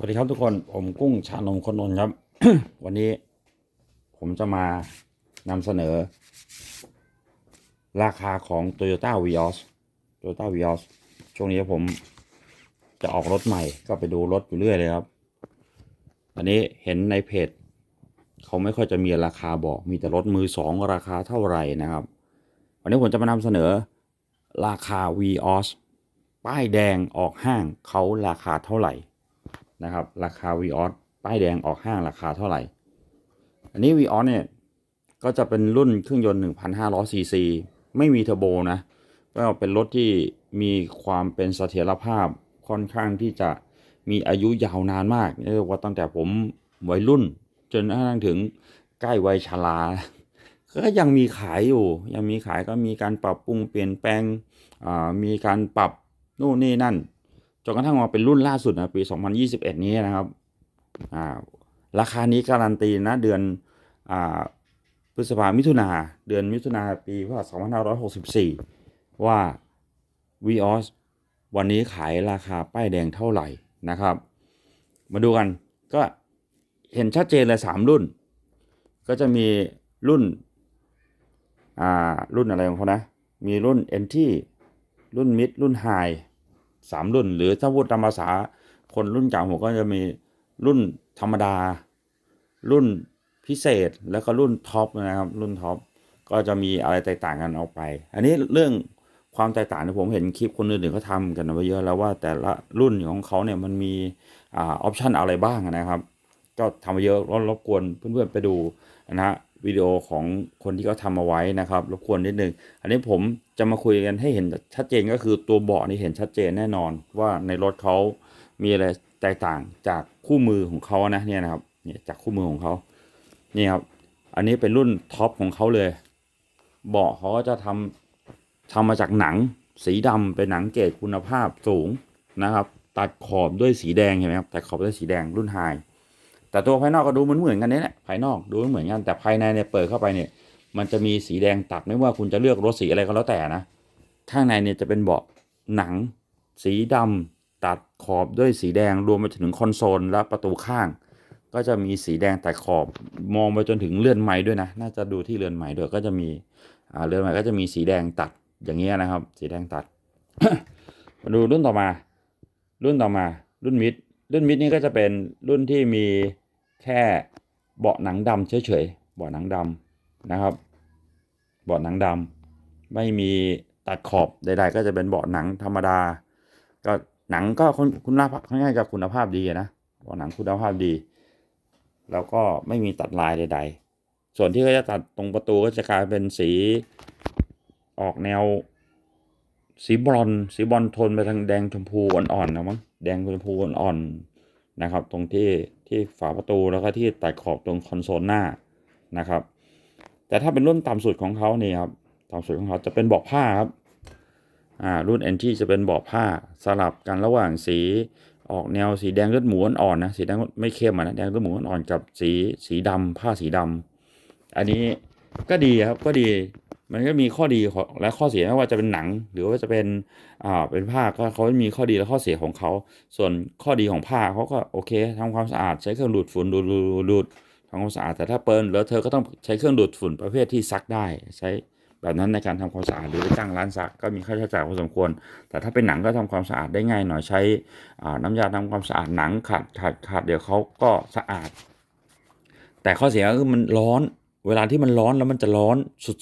วัสดีครับทุกคนผมกุ้งชานมคนนน์ครับ วันนี้ผมจะมานำเสนอ ราคาของ Toyota Vios Toyota Vios ช่วงนี้ผมจะออกรถใหม่ก็ไปดูรถอยู่เรื่อยเลยครับ อันนี้เห็นในเพจ เขาไม่ค่อยจะมีราคาบอกมีแต่รถมือสองราคาเท่าไหร่นะครับ วันนี้ผมจะมานำเสนอราคา Vios ป้ายแดงออกห้างเขาราคาเท่าไหร่ นะครับ ราคา v ีออสป้ายแดงออกห้างราคาเท่าไหร่ อันนี้ v ีออสเนี่ย ก็จะเป็นรุ่นเครื่องยนต์ 1,500ซีซีไม่มีเทอร์โบนะ ก็เป็นรถที่มีความเป็นเสถียรภาพค่อนข้างที่จะมีอายุยาวนานมากเรียกว่าตั้งแต่ผมวัยรุ่น จนกระทั่งถึงใกล้วัยชราก็ยังมีขายอยู่ ยังมีขายก็มีการปรับปรุงเปลี่ยนแปลงมีการปรับนู่นนี่นั่น จนกระทั่งมาเป็นรุ่นล่าสุดนะปี 2021 นี้นะครับอ่าราคานี้การันตีนะเดือนอ่าพฤษภามิถุนาเดือนมิถุนาปีพศ2564 ว่า Vios วันนี้ขายราคาป้ายแดงเท่าไหร่นะครับ มาดูกันก็เห็นชัดเจนเลย 3 รุ่น ก็จะมีรุ่นอ่ารุ่นอะไรของเขานะ มีรุ่น NT รุ่น Mid รุ่น High สามรุ่น หรือถ้าพูดตามภาษาคนรุ่นเก่าผมก็จะมีรุ่นธรรมดา รุ่นพิเศษแล้วก็รุ่นท็อปนะครับ รุ่นท็อปก็จะมีอะไรแตกต่างกันออกไป อันนี้เรื่องความแตกต่างที่ผมเห็นคลิปคนอื่นๆเขาทำกันมาเยอะแล้วว่าแต่ละรุ่นของเขาเนี่ยมันมีอ่าออปชันอะไรบ้างนะครับ ก็ทำมาเยอะรบกวนเพื่อนๆไปดูนะฮะ วิดีโอของคนที่เขาทำเอาไว้นะครับรบกวนนิดนึง อันนี้ผมจะมาคุยกันให้เห็นชัดเจนก็คือตัวเบาะนี่เห็นชัดเจนแน่นอน ว่าในรถเขามีอะไรแตกต่างจากคู่มือของเขานะเนี่ยนะครับเนี่ยจากคู่มือของเขานี่ครับอันนี้เป็นรุ่นท็อปของเขาเลยเบาะเขาก็จะทำทำมาจากหนังสีดำเป็นหนังเกรดคุณภาพสูงนะครับ ตัดขอบด้วยสีแดงเห็นไหมครับตัดขอบด้วยสีแดงรุ่นไฮ แต่ตัวภายนอกก็ดูเหมือนเหมือนกันเนี่ยแหละภายนอกดูเหมือนกันแต่ภายในเนี่ยเปิดเข้าไปเนี่ยมันจะมีสีแดงตัดไม่ว่าคุณจะเลือกรถสีอะไรก็แล้วแต่นะข้างในเนี่ยจะเป็นเบาะหนัง สีดำตัดขอบด้วยสีแดงรวมไปถึงคอนโซลและประตูข้าง ก็จะมีสีแดงตัดขอบมองไปจนถึงเลื่อนไม้ด้วยนะ น่าจะดูที่เรือนไม้ด้วยก็จะมีอ่าเรือนไม้ก็จะมีสีแดงตัดอย่างเงี้ยนะครับ สีแดงตัด มาดูรุ่นต่อมา รุ่นต่อมา รุ่นมิดรุ่นมิดนี่ก็จะเป็นรุ่นที่มี แค่เบาะหนังดำเฉยๆเบาะหนังดำนะครับ เบาะหนังดำไม่มีตัดขอบใด ๆ ก็จะเป็นเบาะหนังธรรมดา ก็หนังก็คุณคุณภาพค่อนข้างจะคุณภาพดีนะเบาะหนังคุณภาพดี แล้วก็ไม่มีตัดลายใด ๆ ส่วนที่เขาจะตัดตรงประตูก็จะกลายเป็นสีออกแนวสีบรอนสีบอลโทนไปทางแดงชมพูอ่อนๆนะมั้งแดงชมพูอ่อนๆนะครับ ตรงที่ ที่ฝาประตูแล้วก็ที่ตัดขอบตรงคอนโซลหน้านะครับ แต่ถ้าเป็นรุ่นต่ำสุดของเขานี่ครับต่ำสุดของเขาจะเป็นเบาะผ้าครับอ่ารุ่น NT จะเป็นเบาะผ้าสลับกันระหว่างสีออกแนวสีแดงเลือดหมูอ่อนๆนะสีแดงไม่เข้มอะนะแดงเลือดหมูอ่อนๆกับสีสีดำผ้าสีดำอันนี้ก็ดีครับก็ดี มันก็มีข้อดีและข้อเสียไม่ว่าจะเป็นหนัง หรือว่าจะเป็นอ่าเป็นผ้าก็เขามีข้อดีและข้อเสียของเขา ส่วนข้อดีของผ้าเขาก็โอเคทำความสะอาดใช้เครื่องดูดฝุ่นดูดดูดดูดทำความสะอาดแต่ถ้าเปิลแล้วเธอก็ต้องใช้เครื่องดูดฝุ่นประเภทที่ซักได้ใช้แบบนั้นในการทำความสะอาดหรือไปจ้างร้านซักก็มีค่าใช้จ่ายพอสมควร แต่ถ้าเป็นหนังก็ทำความสะอาดได้ง่ายหน่อยใช้น้ำยาทำความสะอาดหนังขัดขัดขัดเดี๋ยวเขาก็สะอาด แต่ข้อเสียก็คือมันร้อน เวลาที่มันร้อนแล้วมันจะร้อน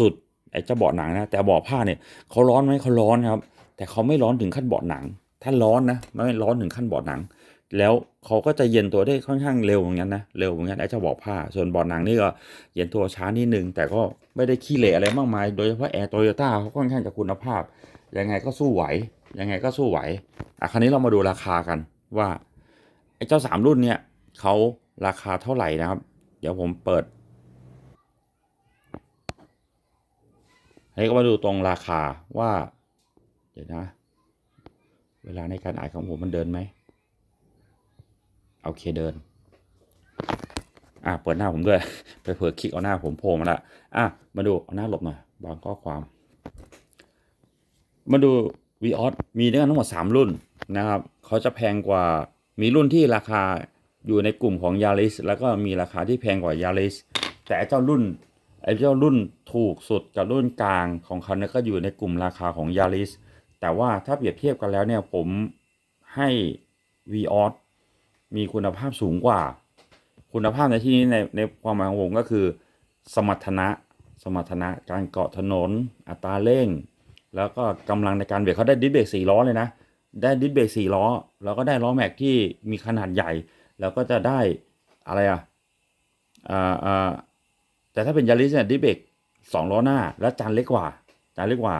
สุดๆ ไอ้เจ้าเบาะหนังนะแต่เบาะผ้าเนี่ยเขาร้อนไหมเขาร้อนครับ แต่เขาไม่ร้อนถึงขั้นเบาะหนัง ถ้าร้อนนะไม่ร้อนถึงขั้นเบาะหนัง แล้วเขาก็จะเย็นตัวได้ค่อนข้างเร็วเหมือนกันนะเร็วเหมือนกันไอ้เจ้าเบาะผ้า ส่วนเบาะหนังนี่ก็เย็นตัวช้านิดนึงแต่ก็ไม่ได้ขี้เหร่อะไรมากมาย โดยเฉพาะแอร์โตโยต้าเขาค่อนข้างจะคุณภาพยังไงก็สู้ไหวยังไงก็สู้ไหวอะคราวนี้เรามาดูราคากันว่าไอ้เจ้าสามรุ่นเนี่ยเขาราคาเท่าไหร่นะครับ เดี๋ยวผมเปิด นนี้ก็มาดูตรงราคาว่า เดี๋ยวนะ เวลาในการอ่านของผมมันเดินไหมโอเคเดิน อะเปิดหน้าผมด้วย ไปเผื่อคลิกเอาหน้าผมโผล่มาละอะมาดูเอาหน้าหลบหน่อยบางข้อความ มาดู v ีออสมีด้วยกันทั้งหมด 3 รุ่นนะครับเขาจะแพงกว่ามีรุ่นที่ราคาอยู่ในกลุ่มของ Yaris แล้วก็มีราคาที่แพงกว่า Yaris แต่เจ้ารุ่น ไอ้เจ้ารุ่นถูกสุดกับรุ่นกลางของเขาเนี่ยก็อยู่ในกลุ่มราคาของ Yaris แต่ว่าถ้าเปรียบเทียบกันแล้วเนี่ยผมให้ Vios มีคุณภาพสูงกว่า คุณภาพในที่นี้ในในความหมายของผมก็คือ สมรรถนะสมรรถนะการเกาะถนน อัตราเร่ง แล้วก็กำลังในการเบรกเขาได้ดิสเบรกสี่ล้อเลยนะ ได้ดิสเบรกสี่ล้อ แล้วก็ได้ล้อแม็กที่มีขนาดใหญ่ แล้วก็จะได้อะไรอะอ่าอ่า แต่ถ้าเป็นยาริสเนี่ยดิเบรกสองล้อหน้า แล้วจานเล็กกว่า จานเล็กกว่า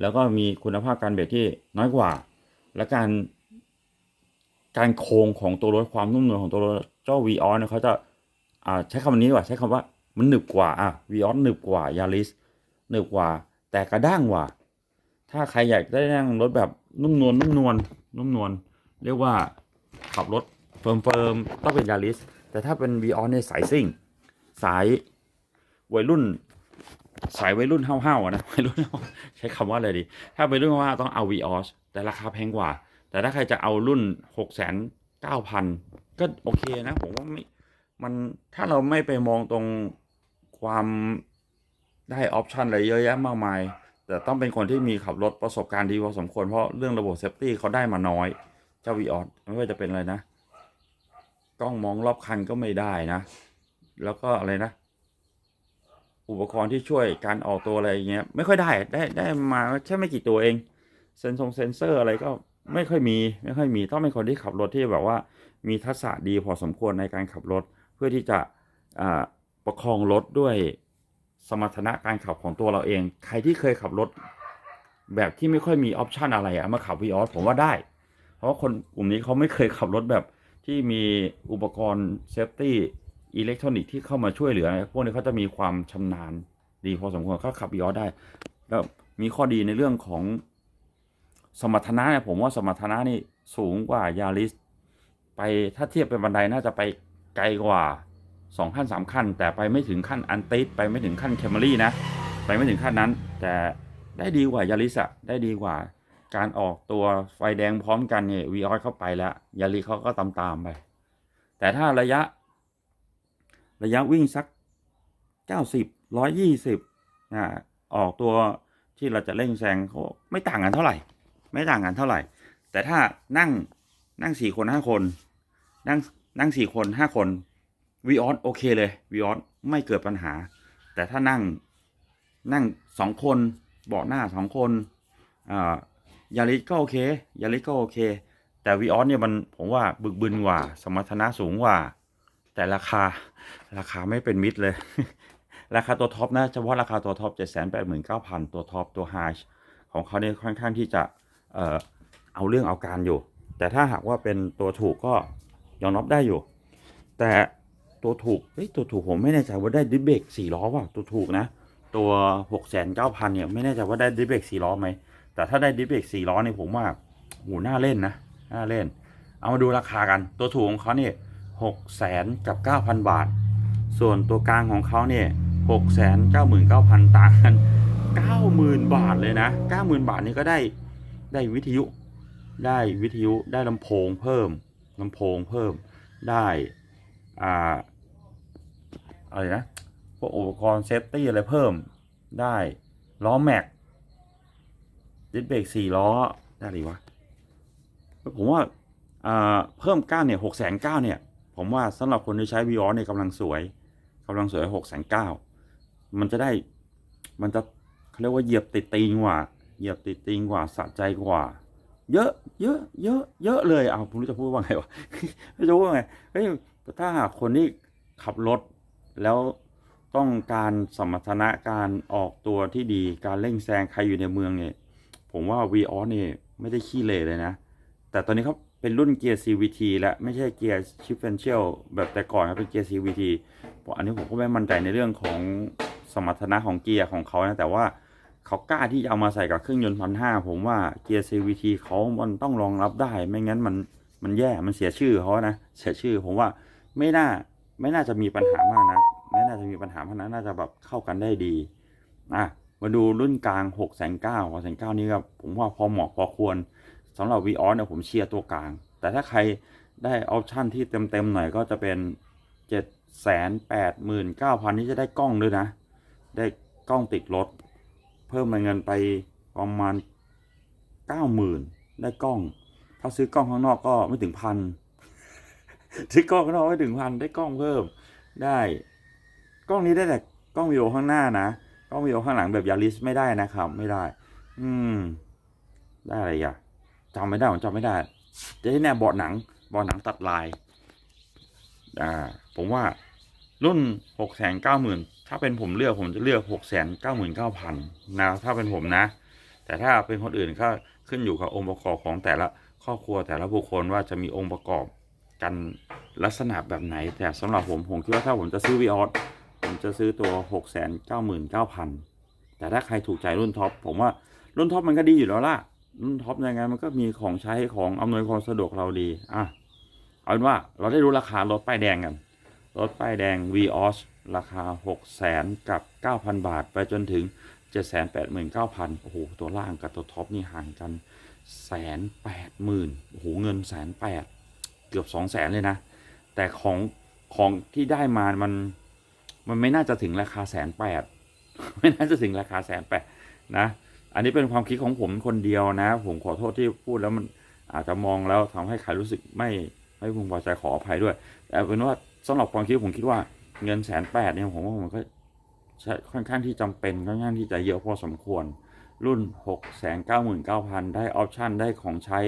แล้วก็มีคุณภาพการเบรกที่น้อยกว่า และการการโค้งของตัวรถความนุ่มนวลของตัวรถเจ้า v ีออสเนี่ยเขาจะาใช้คำนี้ดีกว่าใช้คำว่ามันหนึบกว่าอะ v ีออสหนึบกว่ายาริสหนึบกว่า แต่กระด้างกว่า ถ้าใครอยากได้นั่งรถแบบนุ่มนวลนุ่มนวลนุ่มนวลเรียกว่าขับรถเฟิร์มเฟิร์มๆต้องเป็นยาริสแต่ถ้าเป็น v ีออสเนี่ยสายซิ่ง สาย วัยรุ่น สายวัยรุ่นห้าๆอะนะวัยรุ่นห้าใช้คำว่าอะไรดี ถ้าวัยรุ่นห้าๆต้องเอา v ีออสแต่ราคาแพงกว่า แต่ถ้าใครจะเอารุ่นหกแสนเก้าพันก็โอเคนะ ผมว่าไม่มันถ้าเราไม่ไปมองตรงความได้ออปชันอะไรเยอะแยะมากมาย แต่ต้องเป็นคนที่มีขับรถประสบการณ์ดีพอสมควร เพราะเรื่องระบบเซฟตี้เขาได้มาน้อย เจ้าวีออสไม่ว่าจะเป็นอะไรนะ กล้องมองรอบคันก็ไม่ได้นะ แล้วก็อะไรนะ อุปกรณ์ที่ช่วยการออกตัวอะไรเงี้ยไม่ค่อยได้ได้ได้มาแค่ไม่กี่ตัวเองเซนซงเซนเซอร์อะไรก็ไม่ค่อยมีไม่ค่อยมีต้องเป็นคนที่ขับรถที่แบบว่ามีทักษะดีพอสมควรในการขับรถ เพื่อที่จะประคองรถด้วยสมรรถนะการขับของตัวเราเอง ใครที่เคยขับรถแบบที่ไม่ค่อยมีออปชันอะไรอะมาขับวีออสผมว่าได้ เพราะว่าคนกลุ่มนี้เขาไม่เคยขับรถแบบที่มีอุปกรณ์เซฟตี้ อิเล็กทรอนิกส์ที่เข้ามาช่วยเหลือ พวกนี้เขาจะมีความชำนาญดีพอสมควรเขาขับวีออสได้ แล้วมีข้อดีในเรื่องของสมรรถนะเนี่ยผมว่าสมรรถนะนี่สูงกว่ายาริสไปถ้าเทียบเป็นบันไดน่าจะไปไกลกว่าสองขั้นสามขั้น แต่ไปไม่ถึงขั้นอันติสไปไม่ถึงขั้นแคมรี่นะ ไปไม่ถึงขั้นนั้น แต่ได้ดีกว่ายาริสอะได้ดีกว่าการออกตัวไฟแดงพร้อมกันเนี่ยวีออสเข้าไปแล้วยาริสเขาก็ตามตามไป แต่ถ้าระยะ ระยะวิ่งสักเก้าสิบร้อยยี่สิบอ่าออกตัวที่เราจะเร่งแซงเขาไม่ต่างกันเท่าไหร่ ไม่ต่างกันเท่าไหร่ แต่ถ้านั่งนั่งสี่คนห้าคน นั่งนั่งสี่คนห้าคนวีออสโอเคเลยวีออสไม่เกิดปัญหา แต่ถ้านั่งนั่งสองคนเบาะหน้าสองคนอ่ายาริสก็โอเคยาริสก็โอเค แต่วีออสเนี่ยมันผมว่าบึกบึนกว่า สมรรถนะสูงกว่า แต่ราคาราคาไม่เป็นมิตรเลย ราคาตัวท็อปนะเฉพาะราคาตัวท็อปเจ็ดแสนแปดหมื่นเก้าพันตัวท็อปตัวไฮของเขาเนี่ยค่อนข้างที่จะเออเอาเรื่องเอาการอยู่ แต่ถ้าหากว่าเป็นตัวถูกก็ยอมรับได้อยู่ แต่ตัวถูกเฮ้ยตัวถูกผมไม่แน่ใจว่าได้ดิเบกสี่ล้อว่ะตัวถูกนะ ตัวหกแสนเก้าพันเนี่ยไม่แน่ใจว่าได้ดิเบกสี่ล้อไหมแต่ถ้าได้ดิเบกสี่ล้อเนี่ยผมว่าโหน่าเล่นนะน่าเล่น เอามาดูราคากันตัวถูกของเขาเนี่ย หกแสนกับเก้าพันบาท ส่วนตัวกลางของเขาเนี่ยหกแสนเก้าหมื่นเก้าพันต่างกันเก้าหมื่นบาทเลยนะเก้าหมื่นบาทนี่ก็ได้ได้วิทยุ ได้วิทยุได้ลำโพงเพิ่มลำโพงเพิ่มได้อ่าอะไรนะพวกอุปกรณ์เซฟตี้อะไรเพิ่มได้ล้อแม็กดิสเบรกสี่ล้อได้หรือวะผมว่าอ่าเพิ่มก้านเนี่ยหกแสนเก้าเนี่ย ผมว่าสำหรับคนที่ใช้วีออเนี่ยกำลังสวยกำลังสวยหกแสนเก้ามันจะได้มันจะเขาเรียกว่าเหยียบติดตีนกว่า เหยียบติดตีนกว่าสะใจกว่า เยอะเยอะเยอะเยอะเลยเอาผมรู้จะพูดว่าไงวะไม่รู้ว่าไงเฮ้ยถ้าหากคนที่ขับรถแล้วต้องการสมรรถนะการออกตัวที่ดีการเร่งแซงใครอยู่ในเมืองเนี่ย ผมว่า v ีออสเนี่ยไม่ได้ขี้เหร่เลยนะ แต่ตอนนี้เขา เป็นรุ่นเกียร์ CVT แล้วไม่ใช่เกียร์ชิฟเฟนเชียลแบบแต่ก่อนครับเป็นเกียร์ CVT อันนี้ผมก็ไม่มั่นใจในเรื่องของสมรรถนะของเกียร์ของเขานะ แต่ว่าเขากล้าที่จะเอามาใส่กับเครื่องยนต์พันห้าผมว่าเกียร์ CVT เขามันต้องรองรับได้ ไม่งั้นมันมันแย่มันเสียชื่อเขานะเสียชื่อผมว่าไม่น่าไม่น่าจะมีปัญหามากนะไม่น่าจะมีปัญหามากนะน่าจะแบบเข้ากันได้ดีอะมาดูรุ่นกลาง6 9 0 0 0 6 9 0 0นี่ครับผมว่าพอเหมาะพอควร สำหรับ v ีออเนี่ยผมเชียร์ตัวกลาง แต่ถ้าใครได้ออปชันที่เต็มๆหน่อยก็จะเป็นเจ็ดแสนแปดหมื่นเก้าพันที่จะได้กล้องด้วยนะ ได้กล้องติดรถ เพิ่มเงินไปประมาณเก้าหมื่นได้กล้อง ถ้าซื้อกล้องข้างนอกก็ไม่ถึงพันซื้อกล้องข้างนอกไม่ถึงพันได้กล้องเพิ่มได้ กล้องนี้ได้แต่กล้องวิดีโอข้างหน้านะกล้องวิดีโอข้างหลังแบบยาริสไม่ได้นะครับ ไม่ได้ อืม ได้อะไรอะ จำไม่ได้ผมจำไม่ได้จะให้แน่เบาะหนังเบาะหนังตัดลายอ่าผมว่ารุ่นหกแสนเก้าหมื่นถ้าเป็นผมเลือกผมจะเลือกหกแสนเก้าหมื่นเก้าพันนะถ้าเป็นผมนะ แต่ถ้าเป็นคนอื่นก็ขึ้นอยู่กับองค์ประกอบของแต่ละครอบครัวแต่ละบุคคลว่าจะมีองค์ประกอบกันลักษณะแบบไหน แต่สำหรับผมผมคิดว่าถ้าผมจะซื้อวีออสผมจะซื้อตัวหกแสนเก้าหมื่นเก้าพันแต่ถ้าใครถูกใจรุ่นท็อปผมว่ารุ่นท็อปมันก็ดีอยู่แล้วล่ะ รุ่นท็อปยังไงมันก็มีของใช้ของอำนวยความสะดวกเราดี อะ เอาเป็นว่าเราได้รู้ราคารถป้ายแดงกัน รถป้ายแดง Vios ราคา 6 0 0 0 0กับ 9,000 บาท ไปจนถึง 789,000 โอ้โห ตัวล่างกับตัวท็อปนี่ห่างกันแสนแปดหมื่นโอ้โห เงินแสนแปดเกือบสองแสนเลยนะ แต่ของของที่ได้มา มัน มันไม่น่าจะถึงราคาแสนแปดไม่น่าจะถึงราคาแสนแปดนะ อันนี้เป็นความคิดของผมคนเดียวนะ ผมขอโทษที่พูดแล้วมันอาจจะมองแล้วทำให้ใครรู้สึกไม่ไม่พึงพอใจขออภัยด้วย แต่เป็นว่าสำหรับความคิดผมคิดว่าเงินแสนแปดเนี่ยผมว่ามันก็ใช้ค่อนข้างที่จำเป็นค่อนข้างที่จะเยอะพอสมควร รุ่น6กแสนเก้าหมื่นเก้าพันได้ออปชันได้ของใช้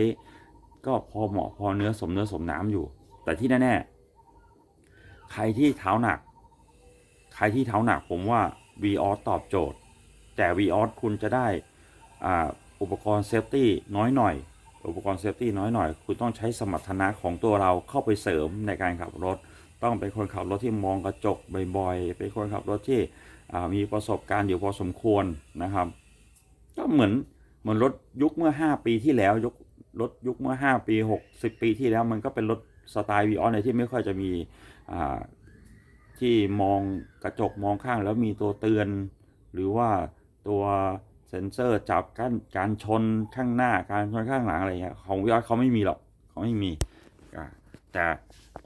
ก็พอเหมาะพอเนื้อสมเนื้อสมน้ำอยู่ แต่ที่แน่ๆใครที่เท้าหนัก ใครที่เท้าหนักผมว่า v ีออตอบโจทย์ แต่ v ีออคุณจะได้ อุปกรณ์เซฟตี้น้อยหน่อย อุปกรณ์เซฟตี้น้อยหน่อย คุณต้องใช้สมรรถนะของตัวเราเข้าไปเสริมในการขับรถ ต้องเป็นคนขับรถที่มองกระจกบ่อยๆ เป็นคนขับรถที่มีประสบการณ์อยู่พอสมควรนะครับ ก็เหมือนเหมือนรถยุคเมื่อ 5 ปีที่แล้วยุครถยุคเมื่อ 5 ปี 60 ปีที่แล้วมันก็เป็นรถสไตล์วีออนในที่ไม่ค่อยจะมีที่มองกระจกมองข้างแล้วมีตัวเตือน หรือว่าตัว เซ็นเซอร์จับการการชนข้างหน้าการชนข้างหลังอะไรเงี้ยของวีออเขาไม่มีหรอกเขาไม่มีอ่าแต่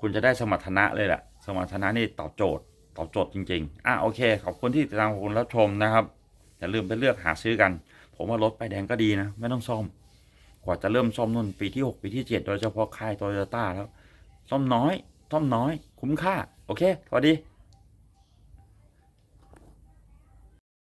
คุณจะได้สมรรถนะเลยแหละสมรรถนะนี่ตอบโจทย์ตอบโจทย์จริงๆ อะโอเค ขอบคุณที่ติดตามคุณรับชมนะครับ อย่าลืมไปเลือกหาซื้อกัน ผมว่ารถไปแดงก็ดีนะ ไม่ต้องซ่อม กว่าจะเริ่มซ่อมนุ่นปีที่ 6 ปีที่ 7 โดยเฉพาะค่ายโตโยต้าแล้ว ซ่อมน้อย ซ่อมน้อย คุ้มค่า โอเค สวัสดี